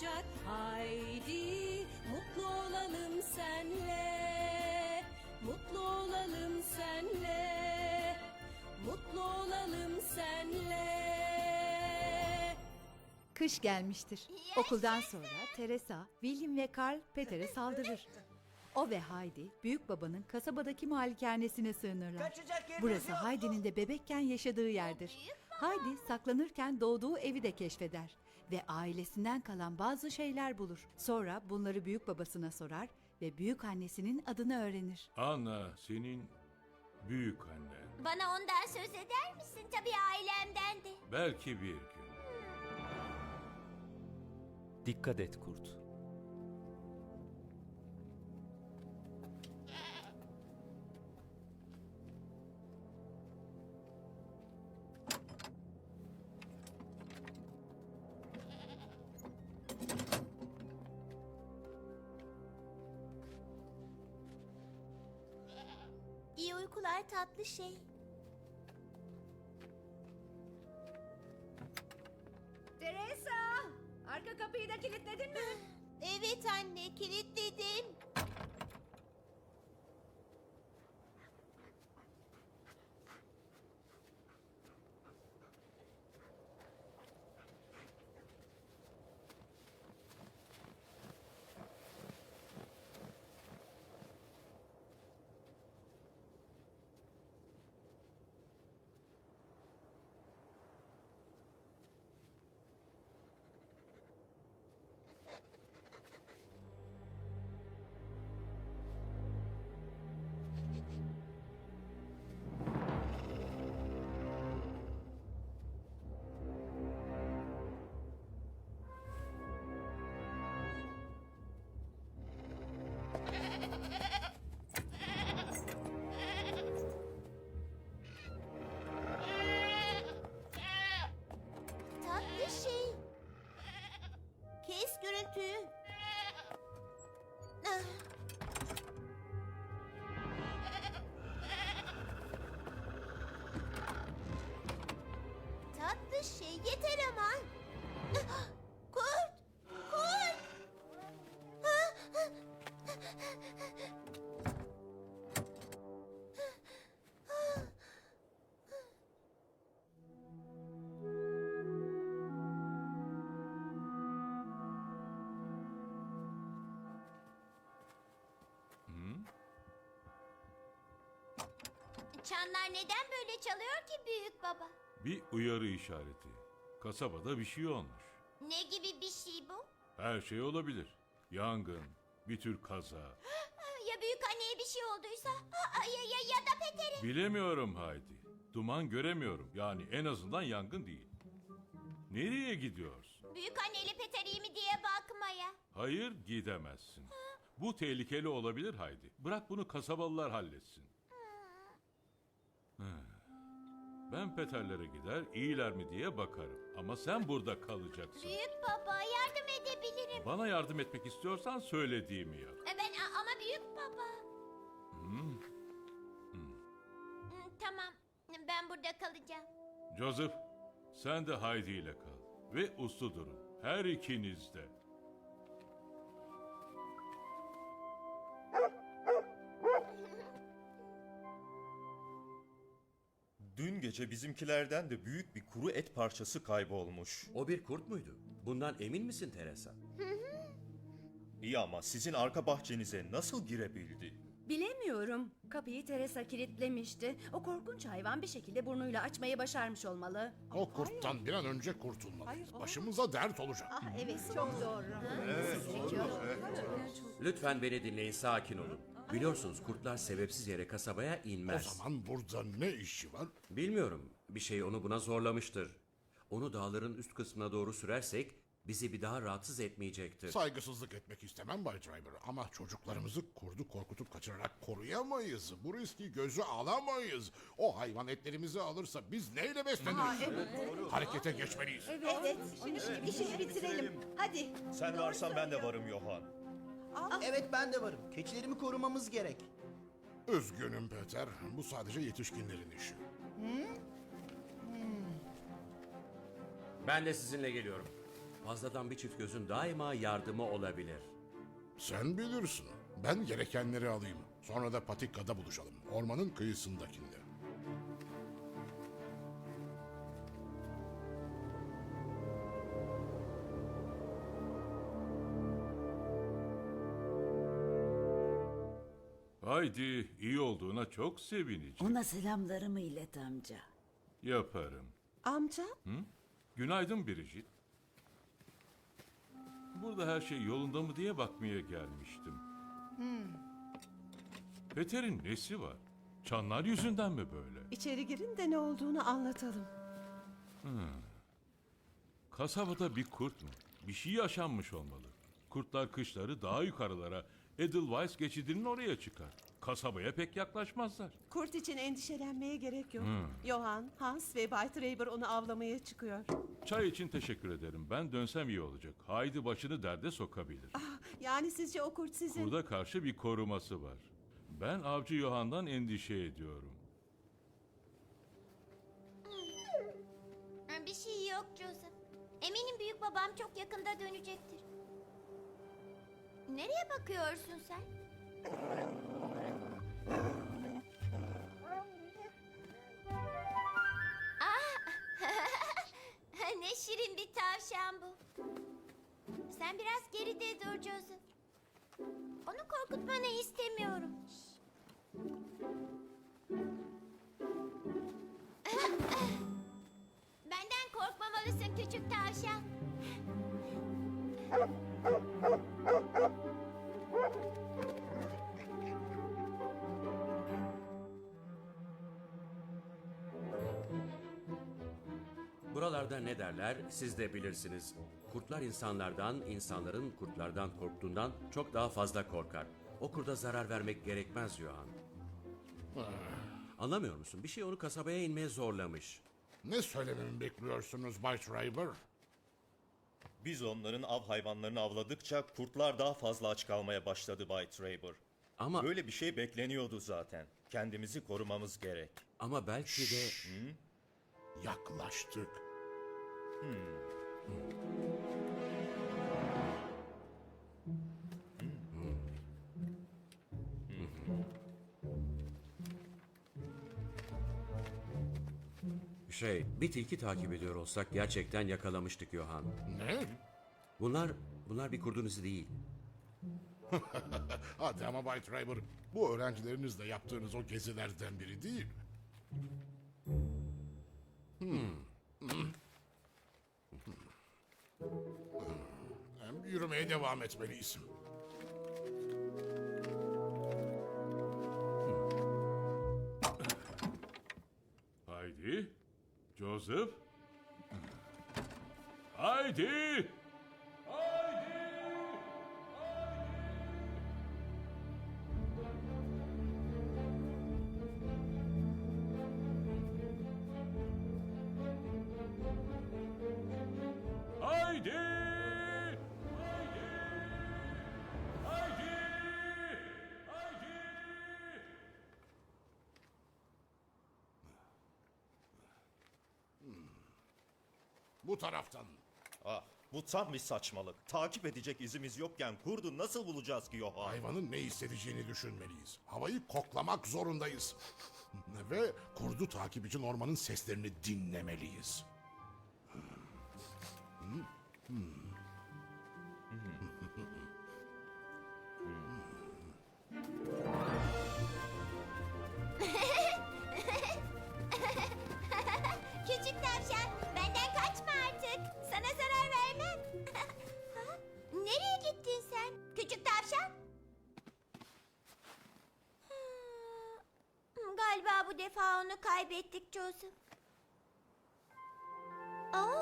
olacak Haydi mutlu olalım senle Mutlu olalım senle Mutlu olalım senle Kış gelmiştir. Okuldan sonra Teresa, William ve Carl Peter'e saldırır. O ve Heidi, büyük babanın kasabadaki malikanesine sığınırlar. Kaçacak Burası yok. Heidi'nin de bebekken yaşadığı yerdir. Heidi saklanırken doğduğu evi de keşfeder ve ailesinden kalan bazı şeyler bulur. Sonra bunları büyük babasına sorar ve büyük annesinin adını öğrenir. Anna senin büyük annen. Bana ondan söz eder misin? Tabii ailemden de. Belki bir gün. Dikkat et kurt. Uykular tatlı şey. Teresa! Arka kapıyı da kilitledin mi? Evet anne kilitledim. Yeter ama. Kurt! Kurt! Çanlar neden böyle çalıyor ki büyük baba? Bir uyarı işareti. Kasabada bir şey olmuş. Ne gibi bir şey bu? Her şey olabilir. Yangın, bir tür kaza. Ya büyük anneye bir şey olduysa? Ya, ya, ya da Peter'e? Bilemiyorum Haydi. Duman göremiyorum. Yani en azından yangın değil. Nereye gidiyorsun? Büyük anneyle Peter iyi mi diye bakmaya. Hayır gidemezsin. Bu tehlikeli olabilir Haydi. Bırak bunu kasabalılar halletsin. Hı. Ben Peterlere gider iyiler mi diye bakarım. Ama sen burada kalacaksın. Büyük baba yardım edebilirim. Bana yardım etmek istiyorsan söylediğimi yap. E, Ben a- ama büyük baba. Hmm, Tamam ben burada kalacağım. Joseph, sen de Haydi ile kal. Ve uslu durun. Her ikiniz de. Gece bizimkilerden de büyük bir kuru et parçası kaybolmuş. O bir kurt muydu? Bundan emin misin Teresa? İyi ama sizin arka bahçenize nasıl girebildi? Bilemiyorum. Kapıyı Teresa kilitlemişti. O korkunç hayvan bir şekilde burnuyla açmayı başarmış olmalı. O kurttan bir an önce kurtulmalıyız. Başımıza dert olacak. Ah evet çok doğru. Lütfen beni dinleyin, sakin olun. Biliyorsunuz kurtlar sebepsiz yere kasabaya O inmez. zaman burada ne işi var? Bilmiyorum, bir şey onu buna zorlamıştır. Onu dağların üst kısmına doğru sürersek bizi bir daha rahatsız etmeyecektir. Saygısızlık etmek istemem Bay Driver ama çocuklarımızı kurdu korkutup kaçırarak koruyamayız. Bu riski göze alamayız. O hayvan etlerimizi alırsa biz neyle besleniriz? Harekete geçmeliyiz. Evet. İşini bitirelim. Hadi. Sen varsan ben de varım Johan. Evet ben de varım. Keçilerimi korumamız gerek. Üzgünüm Peter. Bu sadece yetişkinlerin işi. Ben de sizinle geliyorum. Fazladan bir çift gözün daima yardımı olabilir. Sen bilirsin. Ben gerekenleri alayım. Sonra da patikada buluşalım. Ormanın kıyısındakinde. Haydi iyi olduğuna çok sevineceğim. Ona selamlarımı ilet amca. Yaparım. Amca? Günaydın Bridget. Burada her şey yolunda mı diye bakmaya gelmiştim. Peter'in nesi var? Çanlar yüzünden mi böyle? İçeri girin de ne olduğunu anlatalım. Kasabada bir kurt mu? Bir şey yaşanmış olmalı. Kurtlar kışları daha yukarılara, Edelweiss geçidinin oraya çıkar. Kasabaya pek yaklaşmazlar. Kurt için endişelenmeye gerek yok. Johan, Hans ve Bay Traber onu avlamaya çıkıyor. Çay için teşekkür ederim. Ben dönsem iyi olacak. Haydi başını derde sokabilir. Yani sizce o kurt sizin... Burada karşı bir koruması var. Ben avcı Yohan'dan endişe ediyorum. Bir şey yok Joseph. Eminim büyük babam çok yakında dönecektir. Nereye bakıyorsun sen? Ah! ne şirin bir tavşan bu. Sen biraz geride dur Joseph. Onu korkutmanı istemiyorum. Benden korkmamalısın küçük tavşan. Derler siz de bilirsiniz. Kurtlar insanlardan, insanların kurtlardan korktuğundan çok daha fazla korkar. O kurda zarar vermek gerekmez Johan. Anlamıyor musun? Bir şey onu kasabaya inmeye zorlamış. Ne söylememi bekliyorsunuz Bay Schreiber? Biz onların av hayvanlarını avladıkça kurtlar daha fazla aç kalmaya başladı Bay Traber. Ama Böyle bir şey bekleniyordu zaten. Kendimizi korumamız gerek. ama belki de Yaklaştık. Şey bir tilki takip ediyor olsak gerçekten yakalamıştık Johan. Ne? Bunlar bunlar bir kurdun izi değil. Hadi ama Bay Schreiber, bu öğrencilerinizle yaptığınız o gezilerden biri değil. Hmm. Yürümeye devam etmeliyiz. Haydi. Joseph. Haydi. Bu taraftan. Ah, bu tam bir saçmalık. Takip edecek izimiz yokken kurdu nasıl bulacağız ki Johan? Hayvanın ne hissedeceğini düşünmeliyiz. Havayı koklamak zorundayız. Ve kurdu takip için ormanın seslerini dinlemeliyiz. Küçük bu defa onu kaybettik Joseph. Aa.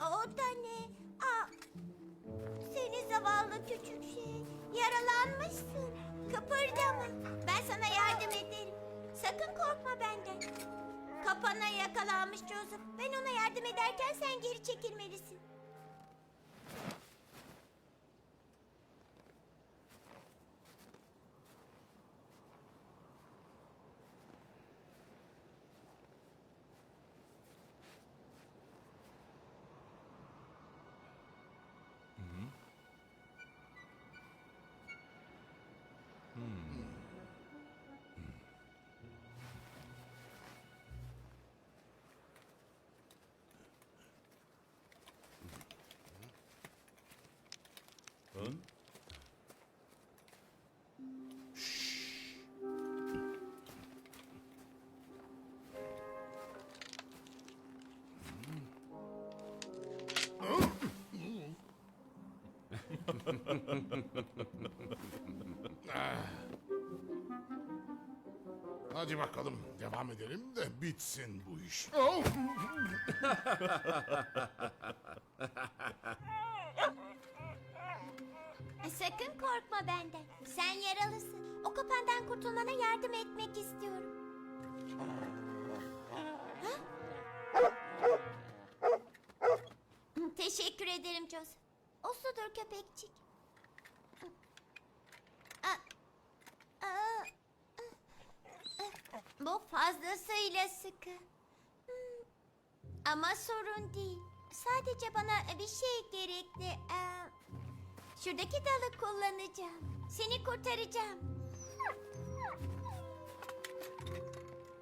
Aa, o da ne? Aa, seni zavallı küçük şey. Yaralanmışsın. Kıpırdama. Ben sana yardım ederim. Sakın korkma benden. Kapana yakalanmış Joseph. Ben ona yardım ederken sen geri çekilmelisin. Hadi bakalım devam edelim de bitsin bu iş. Oh! Sakın korkma benden. Sen yaralısın. O kapandan kurtulmana yardım etmek istiyorum. Teşekkür ederim Joseph. Usludur köpekçik. Aa, aa, Bu fazlasıyla sıkı. Ama sorun değil. Sadece bana bir şey gerekli. Ee, Şuradaki dalı kullanacağım. Seni kurtaracağım.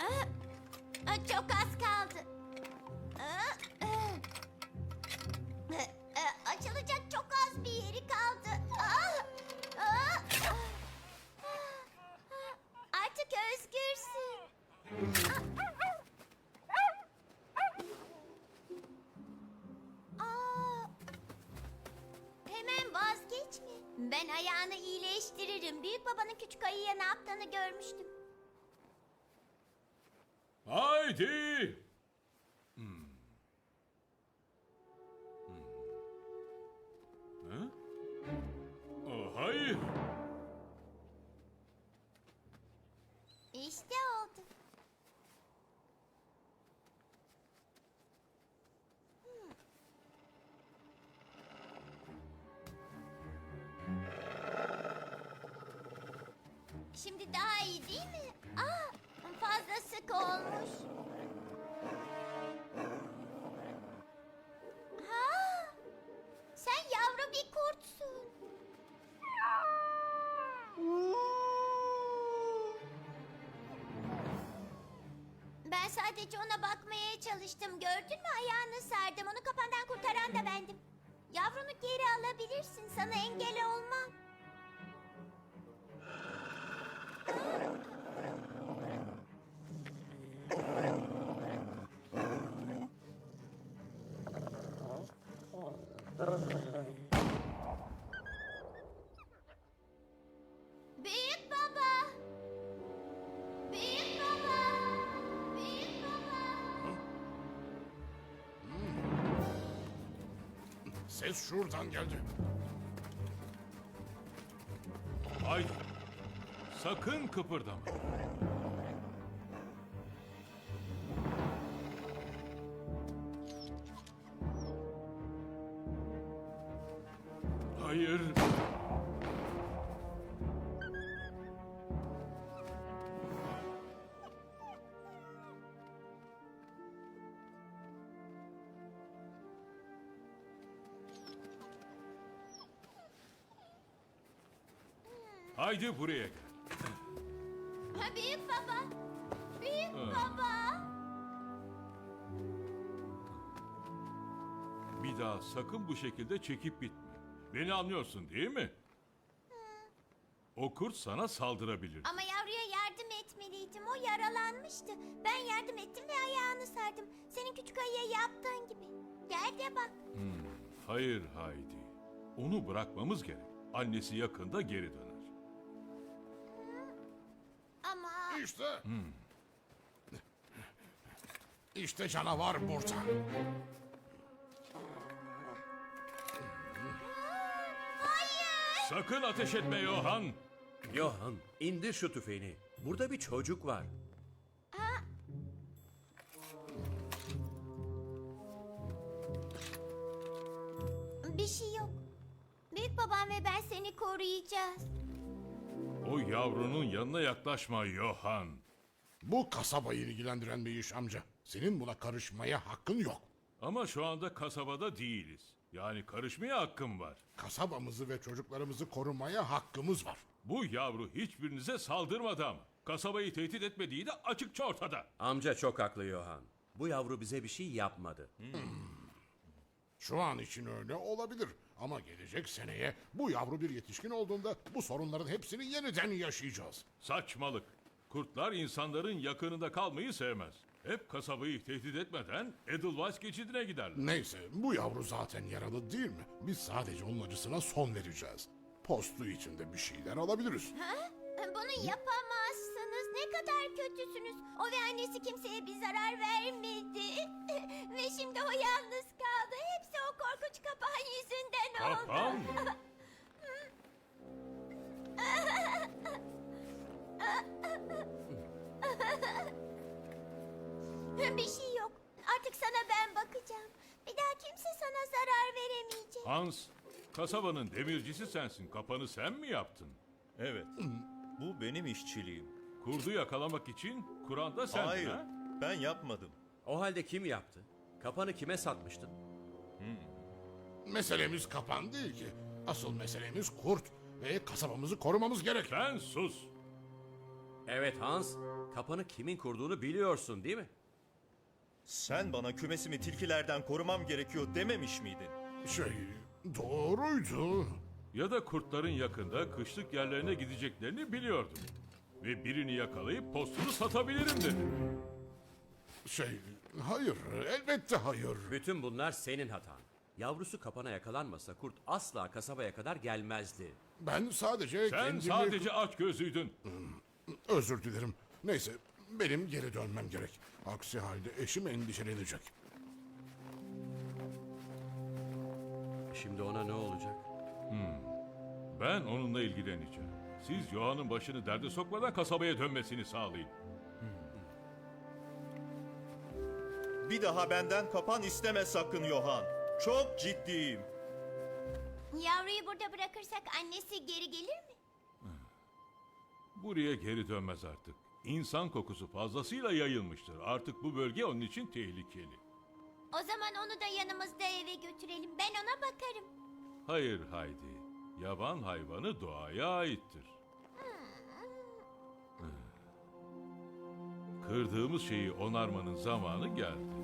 Aa, çok az kaldı. Ben ayağını iyileştiririm. Büyük babanın küçük ayıya ne yaptığını görmüştüm. Haydi! Hmm. Hmm. Ha? Oh, hayır. İşte oldu. Değil mi? Aa, fazla sık olmuş. Ha, sen yavru bir kurtsun. Ben sadece ona bakmaya çalıştım. Gördün mü ayağını sardım. Onu kapandan kurtaran da bendim. Yavrunu geri alabilirsin. Sana engel olmam. Büyük baba. Büyük baba. Büyük baba. Ses şuradan geldi. Haydi. Sakın kıpırdama. Hayır. Haydi buraya gel. Ha, büyük baba. Büyük baba. Bir daha sakın bu şekilde çekip bitme. Beni anlıyorsun değil mi? O kurt sana saldırabilir. Ama yavruya yardım etmeliydim. O yaralanmıştı. Ben yardım ettim ve ayağını sardım. Senin küçük ayıya yaptığın gibi. Gel de bak. Hayır Haydi. Onu bırakmamız gerek. Annesi yakında geri döner. Ama İşte. İşte canavar burada. Sakın ateş etme Johan. Johan, indir şu tüfeğini. Burada bir çocuk var. Bir şey yok. Büyük babam ve ben seni koruyacağız. O yavrunun yanına yaklaşma Johan. Bu kasabayı ilgilendiren bir iş amca. Senin buna karışmaya hakkın yok. Ama şu anda kasabada değiliz. Yani karışmaya hakkım var. Kasabamızı ve çocuklarımızı korumaya hakkımız var. Bu yavru hiçbirinize saldırmadı ama. Kasabayı tehdit etmediği de açıkça ortada. Amca çok haklı Johan. Bu yavru bize bir şey yapmadı. Şu an için öyle olabilir. Ama gelecek seneye bu yavru bir yetişkin olduğunda bu sorunların hepsini yeniden yaşayacağız. Saçmalık. Kurtlar insanların yakınında kalmayı sevmez. Hep kasabayı tehdit etmeden Edelweiss geçidine giderler. Neyse bu yavru zaten yaralı değil mi? Biz sadece onun acısına son vereceğiz. Postu içinde bir şeyler alabiliriz. Bunu yapamazsınız. Ne kadar kötüsünüz. O ve annesi kimseye bir zarar vermedi. ve şimdi o yalnız kaldı. Hepsi o korkunç kapağın yüzünden oldu. Kapan! Bir şey yok. Artık sana ben bakacağım. Bir daha kimse sana zarar veremeyecek. Hans, kasabanın demircisi sensin. Kapanı sen mi yaptın? Evet. Bu benim işçiliğim. Kurdu yakalamak için Kur'an'da sendin Hayır. ha? Ben yapmadım. O halde kim yaptı? Kapanı kime satmıştın? Meselemiz kapan değil ki. Asıl meselemiz kurt ve kasabamızı korumamız gerek. Sen sus. Evet Hans, kapanı kimin kurduğunu biliyorsun değil mi? Sen bana kümesimi tilkilerden korumam gerekiyor dememiş miydin? Şey doğruydu. Ya da kurtların yakında kışlık yerlerine gideceklerini biliyordum. Ve birini yakalayıp postunu satabilirim dedim. Şey hayır elbette hayır. Bütün bunlar senin hatan. Yavrusu kapana yakalanmasa kurt asla kasabaya kadar gelmezdi. Ben sadece Sen kendimi... sadece aç gözlüydün. Özür dilerim. Neyse benim geri dönmem gerek. Aksi halde eşim endişelenecek. Şimdi ona ne olacak? Ben onunla ilgileneceğim. Siz Yohan'ın başını derde sokmadan kasabaya dönmesini sağlayın. Bir daha benden kapan isteme sakın Johan. Çok ciddiyim. Yavruyu burada bırakırsak annesi geri gelir mi? Buraya geri dönmez artık. İnsan kokusu fazlasıyla yayılmıştır. Artık bu bölge onun için tehlikeli. O zaman onu da yanımızda eve götürelim. Ben ona bakarım. Hayır Haydi. Yaban hayvanı doğaya aittir. Kırdığımız şeyi onarmanın zamanı geldi.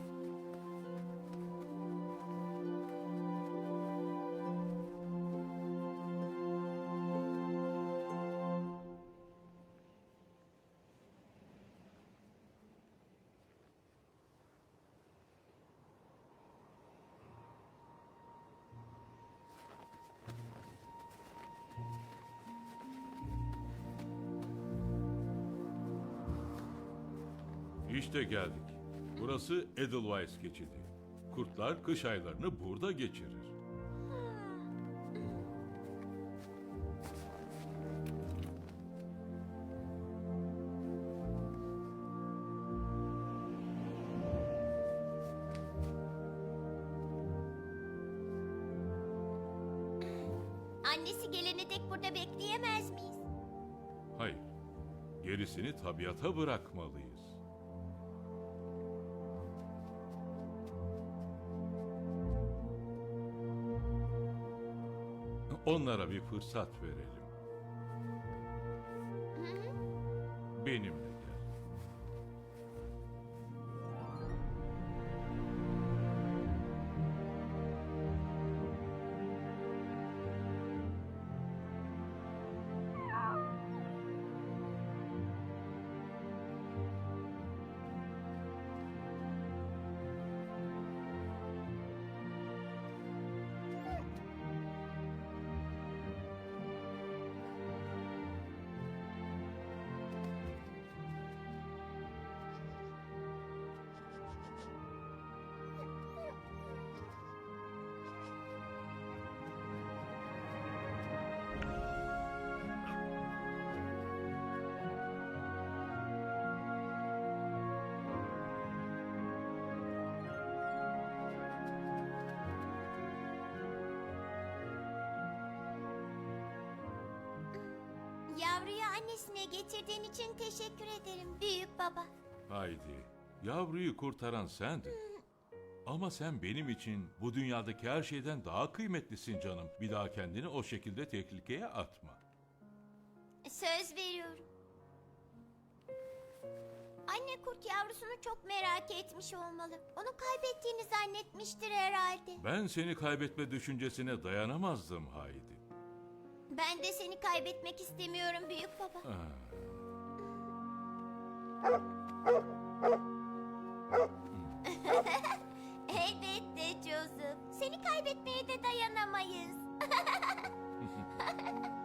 İşte geldik. Burası Edelweiss geçidi. Kurtlar kış aylarını burada geçirir. Annesi gelene dek burada bekleyemez miyiz? Hayır. Gerisini tabiata bırakmalıyız. Onlara bir fırsat verelim. Benimle Yavruyu annesine getirdiğin için teşekkür ederim büyük baba. Haydi, yavruyu kurtaran sendin. Ama sen benim için bu dünyadaki her şeyden daha kıymetlisin canım. Bir daha kendini o şekilde tehlikeye atma. Söz veriyorum. Anne kurt yavrusunu çok merak etmiş olmalı. Onu kaybettiğini zannetmiştir herhalde. Ben seni kaybetme düşüncesine dayanamazdım Haydi. Ben de seni kaybetmek istemiyorum büyük baba. Elbette Joseph. Seni kaybetmeye de dayanamayız.